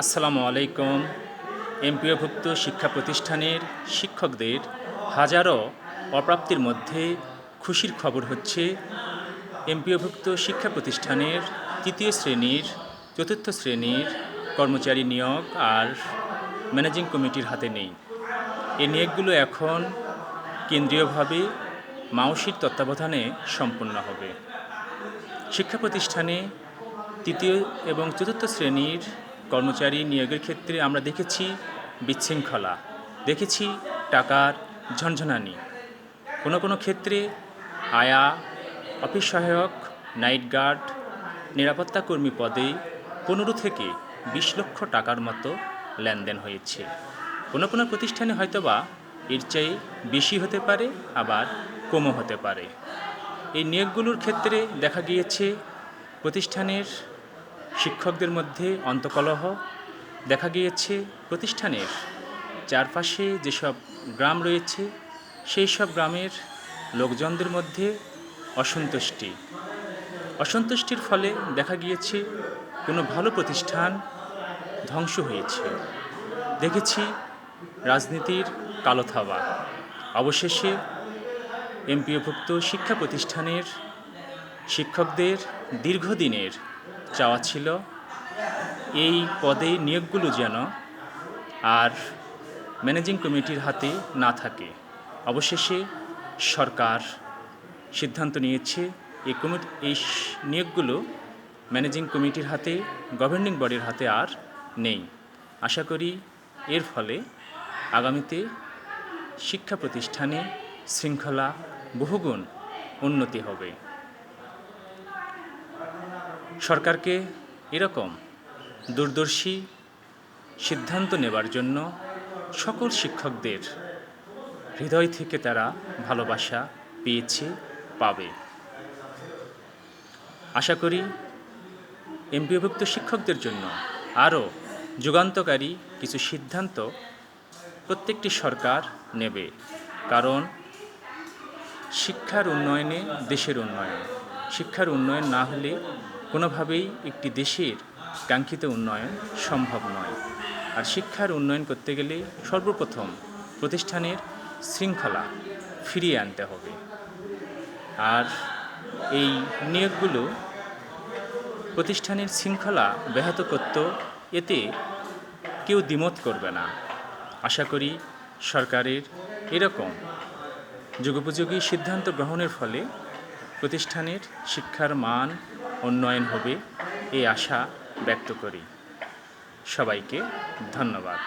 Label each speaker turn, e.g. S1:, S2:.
S1: আসসালামু আলাইকুম। এমপিওভুক্ত শিক্ষা প্রতিষ্ঠানের শিক্ষকদের হাজারো অপ্রাপ্তির মধ্যে খুশির খবর হচ্ছে এমপিওভুক্ত শিক্ষা প্রতিষ্ঠানের তৃতীয় শ্রেণির, চতুর্থ শ্রেণির কর্মচারী নিয়োগ আর ম্যানেজিং কমিটির হাতে নেই। এই নিয়োগগুলো এখন কেন্দ্রীয়ভাবে মাউসির তত্ত্বাবধানে সম্পন্ন হবে। শিক্ষা প্রতিষ্ঠানে তৃতীয় এবং চতুর্থ শ্রেণির কর্মচারী নিয়োগের ক্ষেত্রে আমরা দেখেছি বিশৃঙ্খলা দেখেছি টাকার ঝনঝনানি। কোনো কোনো ক্ষেত্রে আয়া, অফিস সহায়ক, নাইট গার্ড, নিরাপত্তা কর্মী পদে পনেরো থেকে বিশ লক্ষ টাকার মতো লেনদেন হয়েছে। কোনো কোনো প্রতিষ্ঠানে হয়তোবা এর চেয়ে বেশি হতে পারে, আবার কমও হতে পারে। এই নিয়োগগুলোর ক্ষেত্রে দেখা গিয়েছে প্রতিষ্ঠানের শিক্ষকদের মধ্যে অন্তকলহ দেখা গিয়েছে প্রতিষ্ঠানের চারপাশে যেসব গ্রাম রয়েছে, সেই সব গ্রামের লোকজনদের মধ্যে অসন্তুষ্টি। অসন্তুষ্টির ফলে দেখা গিয়েছে কোনো ভালো প্রতিষ্ঠান ধ্বংস হয়েছে। দেখেছি রাজনীতির কালো থাবা। অবশেষে এমপিওভুক্ত শিক্ষা প্রতিষ্ঠানের শিক্ষকদের দীর্ঘদিনের চাওয়া ছিল, এই পদে নিয়োগগুলো যেন আর ম্যানেজিং কমিটির হাতে না থাকে। অবশেষে সরকার সিদ্ধান্ত নিয়েছে, এই কমিটি, এই নিয়োগগুলো ম্যানেজিং কমিটির হাতে, গভর্নিং বডির হাতে আর নেই। আশা করি এর ফলে আগামীতে শিক্ষা প্রতিষ্ঠানে শৃঙ্খলা বহুগুণ উন্নতি হবে। সরকারকে এরকম দূরদর্শী সিদ্ধান্ত নেবার জন্য সকল শিক্ষকদের হৃদয় থেকে তারা ভালোবাসা পেয়েছে, পাবে। আশা করি এমপিভুক্ত শিক্ষকদের জন্য আরও যুগান্তকারী কিছু সিদ্ধান্ত প্রত্যেকটি সরকার নেবে। কারণ শিক্ষার উন্নয়নে দেশের উন্নয়ন, শিক্ষার উন্নয়ন না হলে কোনোভাবেই একটি দেশের কাঙ্ক্ষিত উন্নয়ন সম্ভব নয়। আর শিক্ষার উন্নয়ন করতে গেলে সর্বপ্রথম প্রতিষ্ঠানের শৃঙ্খলা ফিরিয়ে আনতে হবে। আর এই নিয়োগগুলো প্রতিষ্ঠানের শৃঙ্খলা ব্যাহত করত এতে কেউ দ্বিমত করবে না। আশা করি সরকারের এরকম যুগোপযোগী সিদ্ধান্ত গ্রহণের ফলে প্রতিষ্ঠানের শিক্ষার মান উন্নয়ন হবে এই আশা ব্যক্ত করি। সবাইকে ধন্যবাদ।